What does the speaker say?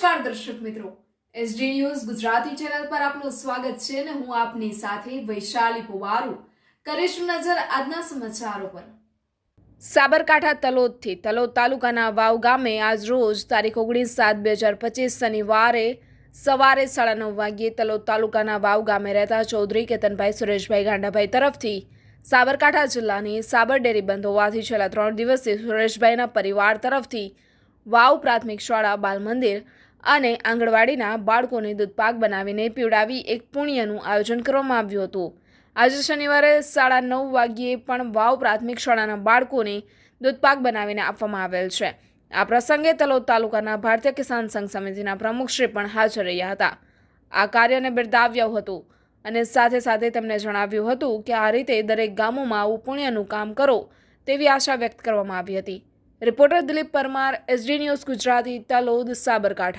નમસ્કાર દર્શક મિત્રો. એસડી ન્યૂઝ ગુજરાતી ચેનલ પર આપનું સ્વાગત છે અને હું આપની સાથે વૈશાલી પુવારુ. કરીશું નજર આજના સમાચારો પર. સાબરકાંઠા તલોદથી તલોદ તાલુકાના વાવ ગામે આજરોજ તારીખ ઓગણીસ સાત બે હજાર પચીસ શનિવારે સવારે સાડા નવ વાગ્યે તલોદ તાલુકાના વાવ ગામે રહેતા ચૌધરી કેતનભાઈ સુરેશભાઈ ગાંડાભાઈ તરફથી સાબરકાંઠા જિલ્લાની સાબર ડેરી બંધ હોવાથી છેલ્લા ત્રણ દિવસથી સુરેશભાઈના પરિવાર તરફથી વાવ પ્રાથમિક શાળા બાલ મંદિર અને આંગણવાડીના બાળકોને દૂધપાક બનાવીને પીવડાવી એક પુણ્યનું આયોજન કરવામાં આવ્યું હતું. આજે શનિવારે સાડા નવ વાગ્યે પણ વાવ પ્રાથમિક શાળાના બાળકોને દૂધપાક બનાવીને આપવામાં આવેલ છે. આ પ્રસંગે તલોદ તાલુકાના ભારતીય કિસાન સંઘ સમિતિના પ્રમુખશ્રી પણ હાજર રહ્યા હતા. આ કાર્યને બિરદાવ્યું હતું અને સાથે સાથે તેમણે જણાવ્યું હતું કે આ રીતે દરેક ગામોમાં આવું પુણ્યનું કામ કરો તેવી આશા વ્યક્ત કરવામાં આવી હતી. Reporter Dilip Parmar, SD news Gujarati, Talod, Sabarkantha.